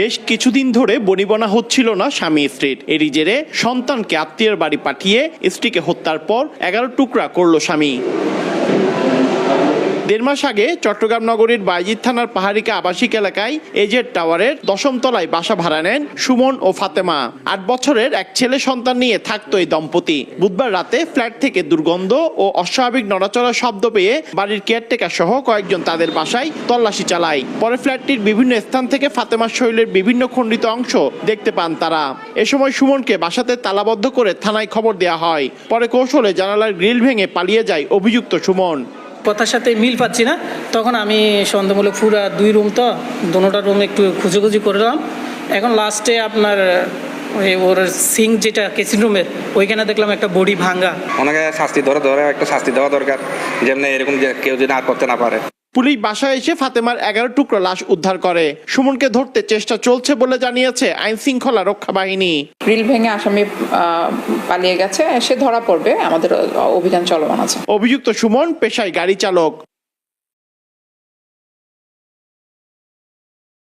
বেশ কিছুদিন ধরে বনিবনা হচ্ছিল না স্বামী স্ত্রীর। এরই জেরে সন্তানকে আত্মীয়ের বাড়ি পাঠিয়ে স্ত্রীকে হত্যার পর এগারো টুকরা করল স্বামী। দেড় মাস আগে চট্টগ্রাম নগরীর বাইজিৎ থানার পাহাড়িকা আবাসিক এলাকায় এজেড টাওয়ারের দশম তলায় বাসা ভাড়া নেন সুমন ও ফাতেমা। আট বছরের এক ছেলে সন্তান নিয়ে থাকতো এই দম্পতি। বুধবার রাতে ফ্ল্যাট থেকে দুর্গন্ধ ও অস্বাভাবিক নড়াচড়া শব্দ পেয়ে বাড়ির কেয়ারটেকার সহ কয়েকজন তাদের বাসায় তল্লাশি চালায়। পরে ফ্ল্যাটটির বিভিন্ন স্থান থেকে ফাতেমার শরীরের বিভিন্ন খণ্ডিত অংশ দেখতে পান তারা। এ সময় সুমনকে বাসাতে তালাবদ্ধ করে থানায় খবর দেওয়া হয়। পরে কৌশলে জানালার গ্রিল ভেঙে পালিয়ে যায় অভিযুক্ত সুমন। কথার সাথে মিল পাচ্ছি না। তখন আমি সন্দেহমূলক পুরা দুই রুম তো, দুটা রুম একটু খুঁজোখুঁজি করলাম এখন লাস্টে আপনার ওর সিং যেটা কেসিং রুমের ওইখানে দেখলাম একটা বডি ভাঙ্গা। ওনাকে শাস্তি ধরে ধরে একটা শাস্তি দেওয়া দরকার। যেমনি এরকম কেউ যদি না করতে না পারে। পুলিশ বাসায় এসে ফাতেমার এগারো টুকরো লাশ উদ্ধার করে। সুমনকে ধরতে চেষ্টা চলছে বলে জানিয়েছে আইন শৃঙ্খলা রক্ষা বাহিনী। গ্রিল ভেঙে আসামি আহ, পালিয়ে গেছে সে ধরা পড়বে আমাদের অভিযান চলমান আছে। অভিযুক্ত সুমন পেশায় গাড়ি চালক।